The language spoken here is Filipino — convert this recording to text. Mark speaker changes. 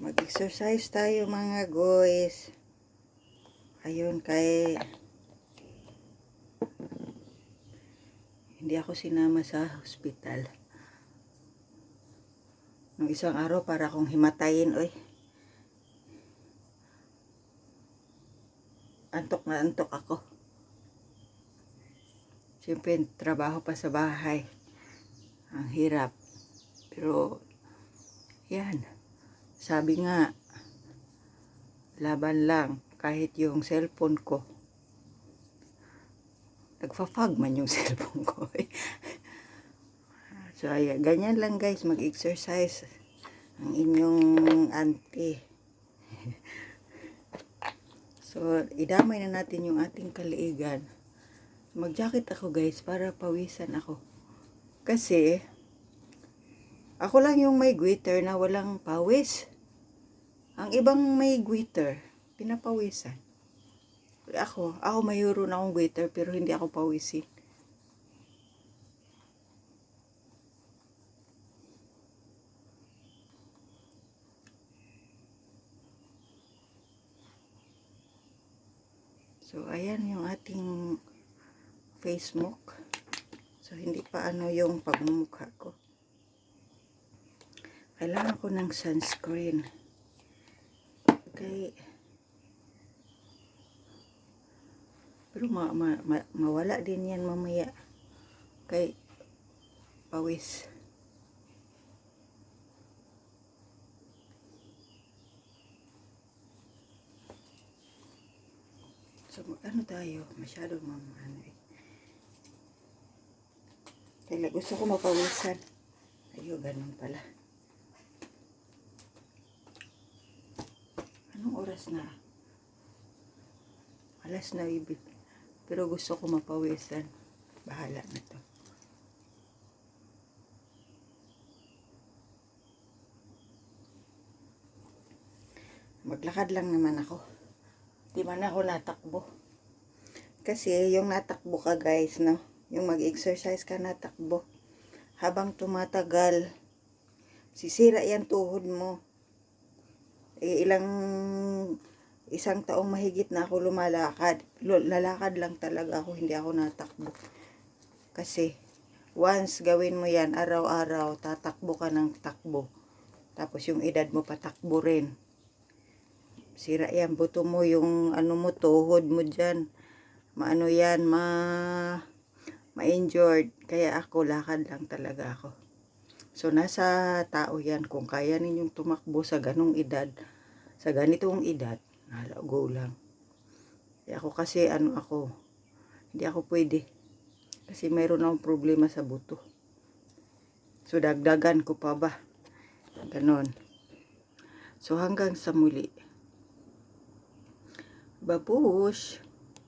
Speaker 1: Mag-exercise tayo mga guys. Ayun kay hindi ako sinama sa hospital. Nung isang araw para akong himatayin, oy. Antok na antok ako. Siyempre, trabaho pa sa bahay. Ang hirap. Pero, yan. Sabi nga, laban lang. Kahit yung cellphone ko. Nagfa-fog man yung cellphone ko. eh. so, ayan. Ganyan lang guys, mag-exercise. Ang inyong auntie. so, idamay na natin yung ating kaliigan. Mag-jacket ako guys para pawisan ako. Kasi, ako lang yung may glitter na walang pawis. Ang ibang may glitter, pinapawisan. Ako, ako mayroon akong glitter pero hindi ako pawisin. So, ayan yung ating face mock. So, hindi pa ano yung pagmumukha ko. Kailangan ko ng sunscreen. Okay. Pero ma, ma, ma, mawala din yan mamaya. Kay pawis. So, ano tayo? Masyado mam, ano eh. Kaya gusto ko mapawisan. Ayo, ganun pala. Oras na? Alas na ibig. Pero gusto ko mapawisan. Bahala na to. Maglakad lang naman ako. Di man ako natakbo. Kasi yung natakbo ka guys, no? Yung mag-exercise ka natakbo. Habang tumatagal, sisira yan tuhod mo. Eh, ilang isang taong mahigit na ako lumalakad. Lu- Lalakad lang talaga ako, hindi ako natakbo. Kasi, once gawin mo yan, araw-araw, tatakbo ka ng takbo. Tapos yung edad mo patakbo rin. Sira yan, buto mo yung ano mo, tuhod mo dyan. Maano yan, ma... ma-injured. Kaya ako, lakad lang talaga ako. So, nasa tao yan. Kung kaya ninyong tumakbo sa ganong edad, sa ganitong edad, nalago lang. Eh, ako kasi, ano ako, hindi ako pwede. Kasi mayroon akong problema sa buto. So, dagdagan ko pa ba? Ganon. So, hanggang sa muli. Babush!